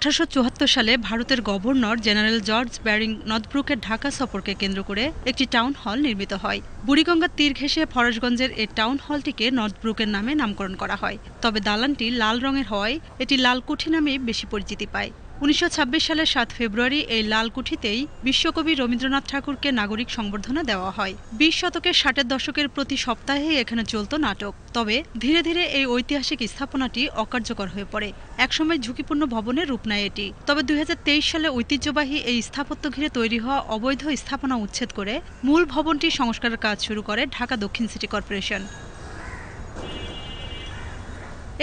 আঠারোশো চুয়াত্তর সালে ভারতের গভর্নর জেনারেল জর্জ ব্যারিং নদব্রুকের ঢাকা সফরকে কেন্দ্র করে একটি টাউন হল নির্মিত হয়। বুড়িগঙ্গার তীর ঘেঁষে ফরাসগঞ্জের এই টাউন হলটিকে নর্থব্রুকের নামে নামকরণ করা হয়। তবে দালানটি লাল রঙের হওয়ায় এটি লালকুঠি নামেই বেশি পরিচিতি পায়। উনিশশো ছাব্বিশ সালের সাত ফেব্রুয়ারি এই লালকুঠিতেই বিশ্বকবি রবীন্দ্রনাথ ঠাকুরকে নাগরিক সংবর্ধনা দেওয়া হয়। বিশ শতকের ষাটের দশকের প্রতি সপ্তাহে এখানে চলত নাটক। তবে ধীরে ধীরে এই ঐতিহাসিক স্থাপনাটি অকার্যকর হয়ে পড়ে। একসময় ঝুঁকিপূর্ণ ভবনের রূপ নেয় এটি। তবে দুই হাজার তেইশ সালে ঐতিহ্যবাহী এই স্থাপত্য ঘিরে তৈরি হওয়া অবৈধ স্থাপনা উচ্ছেদ করে মূল ভবনটি সংস্কারের কাজ শুরু করে ঢাকা দক্ষিণ সিটি কর্পোরেশন।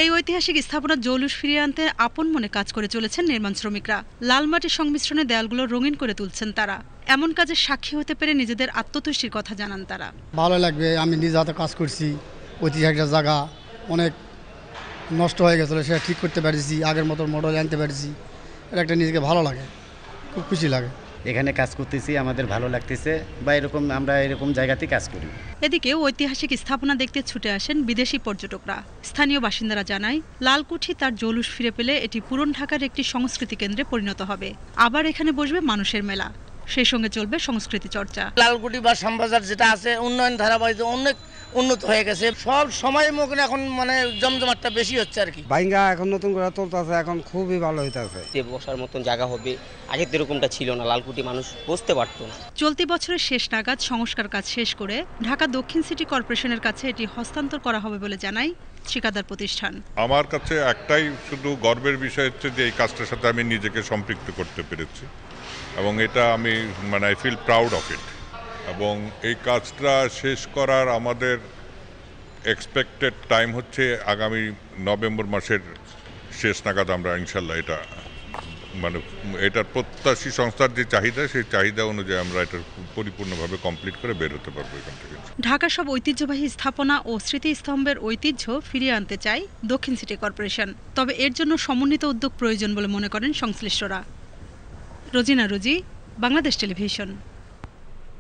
এই ঐতিহাসিক স্থাপনা জৌলুস ফিরিয়ে আনতে আপন মনে কাজ করে চলেছেন নির্মাণ শ্রমিকরা। লাল মাটির সংমিশ্রণে দেয়ালগুলো রঙিন করে তুলছেন তারা। এমন কাজের সাক্ষী হতে পেরে নিজেদের আত্মতুষ্টির কথা জানান তারা। ভালো লাগবে, আমি নিজ হাতে কাজ করছি, ঐতিহাসিক জায়গা। অনেক নষ্ট হয়ে গেছিল, সেটা ঠিক করতে পেরেছি, আগের মতো মডেল আনতে পেরেছি। এটা একটা নিজেকে ভালো লাগে, খুব খুশি লাগে। এখানে কাজ করতেছি আমাদের ভালো লাগতেছে বা এরকম আমরা এরকম জায়গাতেই কাজ করি। এদিকে ঐতিহাসিক স্থাপনা দেখতে ছুটে আসেন বিদেশি পর্যটকরা। স্থানীয় বাসিন্দারা জানায় লালকুঠি তার জৌলুস ফিরে পেলে এটি পুরন ঢাকার একটি সংস্কৃতি কেন্দ্রে পরিণত হবে। আবার এখানে বসবে মানুষের মেলা। সেই সঙ্গে চলবে সংস্কৃতি চর্চা। লালকুটি বা শ্যামবাজার যেটা আছে উন্নয়ন ধারাবাহিক অনেক উন্নত হয়ে গেছে। সব সময় মতন এখন মানে জমজমাটটা বেশি হচ্ছে আর কি। বাইঙ্গা এখন নতুন করে তুলতেছে এখন খুবই ভালো হইতেছে। যে বসার মতন জায়গা হবে। আগে তো এরকমটা ছিল না লালকুটি মানুষ বসতে পারতো না। চলতি বছরের শেষ নাগাদ সংস্কার কাজ শেষ করে ঢাকা দক্ষিণ সিটি কর্পোরেশনের কাছে এটি হস্তান্তর করা হবে বলে জানায় ঠিকাদার প্রতিষ্ঠান। আমার কাছে একটাই শুধু গর্বের বিষয় হচ্ছে যে এই কাজটার সাথে আমি নিজেকে সম্পৃক্ত করতে পেরেছি। এবং এটা আমি মানে I feel proud of it এবং এই কাজটা শেষ করার আমাদের এক্সপেক্টেড টাইম হচ্ছে আগামী নভেম্বর মাসের শেষ নাগাদ আমরা ইনশাল্লাহ এটা মানে এটার প্রত্যাশী সংস্থার যে চাহিদা, সেই চাহিদা অনুযায়ী আমরা এটা পরিপূর্ণভাবে কমপ্লিট করে বের হতে পারব এখান থেকে। ঢাকা সব ঐতিহ্যবাহী স্থাপনা ও স্মৃতিস্তম্ভের ঐতিহ্য ফিরিয়ে আনতে চাই দক্ষিণ সিটি কর্পোরেশন। তবে এর জন্য সমন্বিত উদ্যোগ প্রয়োজন বলে মনে করেন সংশ্লিষ্টরা। রোজিনা রুজি, বাংলাদেশ টেলিভিশন।